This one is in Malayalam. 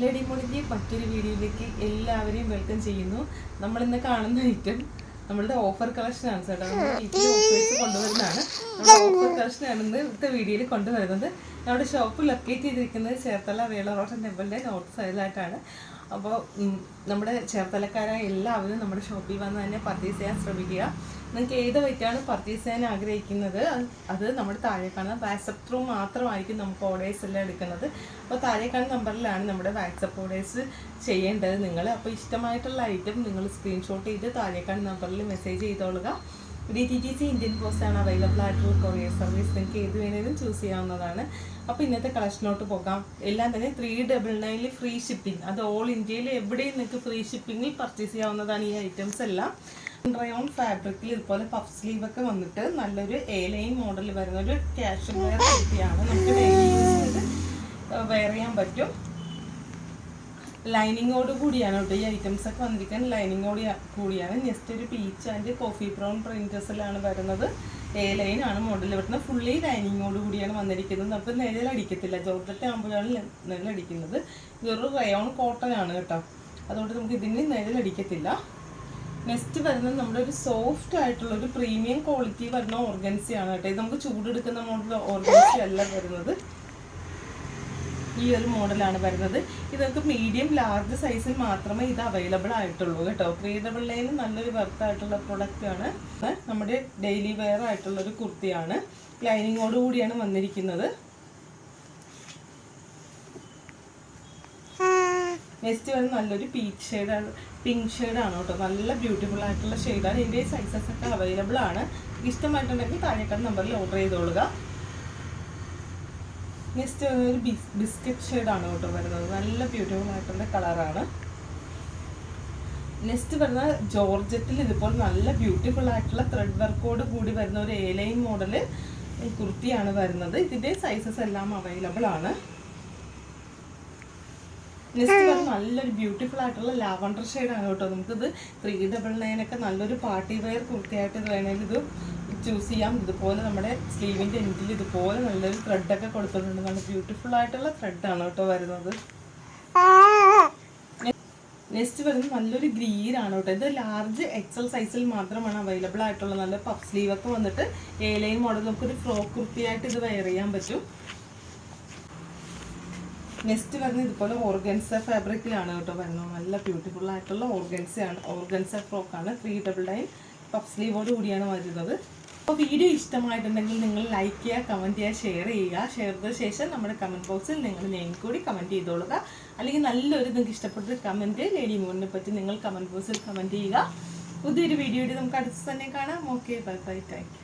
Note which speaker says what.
Speaker 1: ലേഡി മറ്റൊരു വീഡിയോയിലേക്ക് എല്ലാവരെയും വെൽക്കം ചെയ്യുന്നു. നമ്മളിന്ന് കാണുന്ന ഐറ്റം നമ്മളുടെ ഓഫർ കളക്ഷൻ ആണ് നമ്മൾ വീട്ടിൽ ഓഫേഴ്സ് കൊണ്ടുവരുന്നതാണ്. നമ്മുടെ ഓഫർ കളക്ഷൻ ആണ് ഇന്ന് ഇന്നത്തെ വീഡിയോയിൽ കൊണ്ടുവരുന്നത്. നമ്മുടെ ഷോപ്പ് ലൊക്കേറ്റ് ചെയ്തിരിക്കുന്നത് ചേർത്തല വേളറോട്ടൻ ടെമ്പിളിന്റെ നോർത്ത് സൈഡിലായിട്ടാണ് അപ്പോൾ നമ്മുടെ ചേർത്തലക്കാരായ എല്ലാവരും നമ്മുടെ ഷോപ്പിൽ വന്ന് തന്നെ പർച്ചേസ് ചെയ്യാൻ ശ്രമിക്കുക. നിങ്ങൾക്ക് ഏത് വെറ്റാണ് പർച്ചേസ് ചെയ്യാൻ ആഗ്രഹിക്കുന്നത്? അത് നമ്മുടെ താഴെ കാണുന്ന വാട്സപ്പ് ത്രൂ മാത്രമായിരിക്കും നമുക്ക് ഓർഡേഴ്സ് എല്ലാം എടുക്കുന്നത്. അപ്പോൾ താഴെ കാണുന്ന നമ്പറിലാണ് നമ്മുടെ വാട്സപ്പ് ഓർഡേഴ്സ് ചെയ്യേണ്ടത് നിങ്ങൾ. അപ്പോൾ ഇഷ്ടമായിട്ടുള്ള ഐറ്റം നിങ്ങൾ സ്ക്രീൻഷോട്ട് ചെയ്ത് താഴെ കാണുന്ന നമ്പറിൽ message ചെയ്തോളുക D T T C Indian ആണ് അവൈലബിൾ ആയിട്ടുള്ള കൊറിയർ സർവീസ് നിങ്ങൾക്ക് ഏത് വേണേലും ചൂസ് ചെയ്യാവുന്നതാണ്. അപ്പോൾ ഇന്നത്തെ കളക്ഷനോട്ട് പോകാം. എല്ലാം തന്നെ ത്രീ ഡബിൾ നയനിൽ ഫ്രീ ഷിപ്പിംഗ് അത് ഓൾ ഇന്ത്യയിൽ എവിടെയും നിങ്ങൾക്ക് ഫ്രീ ഷിപ്പിങ്ങിൽ പർച്ചേസ് ചെയ്യാവുന്നതാണ് ഈ ഐറ്റംസ് എല്ലാം. റയോൺ ഫാബ്രിക്കിൽ ഇതുപോലെ പഫ് സ്ലീവ് ഒക്കെ വന്നിട്ട് നല്ലൊരു എ ലൈൻ മോഡൽ വരുന്ന ഒരു ക്യാഷ് വെയർ കുർത്തിയാണ് നമുക്ക് വെയർ ചെയ്യാൻ പറ്റും. ലൈനിങ്ങോട് കൂടിയാണ് കേട്ടോ ഈ ഐറ്റംസ് ഒക്കെ വന്നിരിക്കാൻ ലൈനിങ്ങോട് കൂടിയാണ്. ജസ്റ്റ് ഒരു പീച്ച് ആൻഡ് കോഫി ബ്രൗൺ പ്രിന്റസിലാണ് വരുന്നത്. എ ലൈൻ ആണ് മോഡൽ വരുന്നത്. ഫുള്ളി ലൈനിങ്ങോട് കൂടിയാണ് വന്നിരിക്കുന്നത്. അപ്പം നിഴലടിക്കത്തില്ല ജോർജറ്റ് ആകുമ്പോഴാണ് നിഴലടിക്കുന്നത് ഇതൊരു റയോൺ കോട്ടൺ ആണ് കേട്ടോ. അതുകൊണ്ട് നമുക്ക് ഇതിന് നിഴലടിക്കത്തില്ല നെക്സ്റ്റ് വരുന്നത് നമ്മുടെ ഒരു സോഫ്റ്റ് ആയിട്ടുള്ള ഒരു പ്രീമിയം ക്വാളിറ്റി വരുന്ന ഓർഗൻസി ആണ് കേട്ടോ. ഇത് നമുക്ക് ചൂടെടുക്കുന്ന മോഡൽ ഓർഗൻസി അല്ല വരുന്നത്. ഈ ഒരു മോഡലാണ് വരുന്നത്. ഇതൊക്കെ മീഡിയം ലാർജ് സൈസിൽ മാത്രമേ ഇത് അവൈലബിൾ ആയിട്ടുള്ളൂ കേട്ടോ. ക്രീതബിൾ ഡബിൾ നല്ലൊരു പ്രൊഡക്റ്റ് ആണ്. നമ്മുടെ ഡെയിലി വെയർ ആയിട്ടുള്ള ഒരു കുർത്തിയാണ്. ലൈനിങ്ങോട് കൂടിയാണ് വന്നിരിക്കുന്നത്. നെക്സ്റ്റ് വന്ന് നല്ലൊരു പീച്ച് ഷെയ്ഡാണ് പിങ്ക് ഷെയ്ഡാണ് കേട്ടോ. നല്ല ബ്യൂട്ടിഫുൾ ആയിട്ടുള്ള ഷെയ്ഡാണ് ഇതിന്റെ സൈസസ് ഒക്കെ അവൈലബിൾ ആണ്. ഇഷ്ടമായിട്ടുണ്ടെങ്കിൽ താഴേക്കാട് നമ്പറിൽ ഓർഡർ ചെയ്തോളുക. നെക്സ്റ്റ് ഒരു ബിസ്ക്കറ്റ് ഷെയ്ഡാണ് കേട്ടോ വരുന്നത്. നല്ല ബ്യൂട്ടിഫുൾ ആയിട്ടുള്ള കളറാണ് നെക്സ്റ്റ് വരുന്ന ജോർജറ്റിൽ ഇതുപോലെ നല്ല ബ്യൂട്ടിഫുൾ ആയിട്ടുള്ള ത്രെഡ് വർക്കോട് കൂടി വരുന്ന ഒരു എ ലൈൻ മോഡൽ കുർത്തിയാണ് വരുന്നത്. ഇതിന്റെ സൈസസ് എല്ലാം അവൈലബിൾ ആണ്. നെക്സ്റ്റ് നല്ലൊരു ബ്യൂട്ടിഫുൾ ആയിട്ടുള്ള ലാവണ്ടർ ഷെയ്ഡാണ് കേട്ടോ. നമുക്കിത് ത്രീ ഡബിൾ നയൻ ഒക്കെ നല്ലൊരു പാർട്ടി വെയർ കുർത്തിയായിട്ട് ഇത് വേണമെങ്കിൽ ഇത് ചൂസ് ചെയ്യാം. ഇതുപോലെ നമ്മുടെ സ്ലീവിന്റെ എൻഡിൽ ഇതുപോലെ നല്ലൊരു ത്രെഡ് ഒക്കെ കൊടുത്തിട്ടുണ്ട്. നല്ല ബ്യൂട്ടിഫുൾ ആയിട്ടുള്ള ത്രെഡ് ആണ് കേട്ടോ വരുന്നത്. നെക്സ്റ്റ് വരുന്നത് നല്ലൊരു ഗ്രീൻ ആണ് കേട്ടോ. ഇത് ലാർജ് എക്സൽ സൈസിൽ മാത്രമാണ് അവൈലബിൾ ആയിട്ടുള്ള നല്ല പഫ് സ്ലീവ് ഒക്കെ വന്നിട്ട് എ ലൈൻ മോഡൽ നമുക്കൊരു ഫ്രോക്ക് കുർത്തിയായിട്ട് ഇത് വെയർ ചെയ്യാൻ പറ്റും. നെക്സ്റ്റ് വരുന്നത് ഇതുപോലെ ഓർഗൻസ ഫാബ്രിക്കിലാണ് കേട്ടോ വരുന്നത്. നല്ല ബ്യൂട്ടിഫുൾ ആയിട്ടുള്ള ഓർഗൻസ ആണ്. ഓർഗൻസ ഫ്രോക്കാണ് ത്രീ ഡബിൾ നയൻ പഫ് സ്ലീവോട് കൂടിയാണ് വരുന്നത്. അപ്പോൾ വീഡിയോ ഇഷ്ടമായിട്ടുണ്ടെങ്കിൽ നിങ്ങൾ ലൈക്ക് ചെയ്യുക കമന്റ് ചെയ്യുക ഷെയർ ചെയ്യുക. ഷെയർ ചെയ്ത ശേഷം നമ്മുടെ കമന്റ് ബോക്സിൽ നിങ്ങൾ നെയിം കൂടി കമന്റ് ചെയ്തോളുക. അല്ലെങ്കിൽ നല്ലൊരു നിങ്ങൾക്ക് ഇഷ്ടപ്പെട്ടൊരു കമന്റ് ലേഡി മൂണിനെ പറ്റി നിങ്ങൾ കമന്റ് ബോക്സിൽ കമന്റ് ചെയ്യുക. പുതിയൊരു വീഡിയോയിൽ നമുക്ക് അടുത്ത് തന്നെ കാണാം. Okay bye bye thank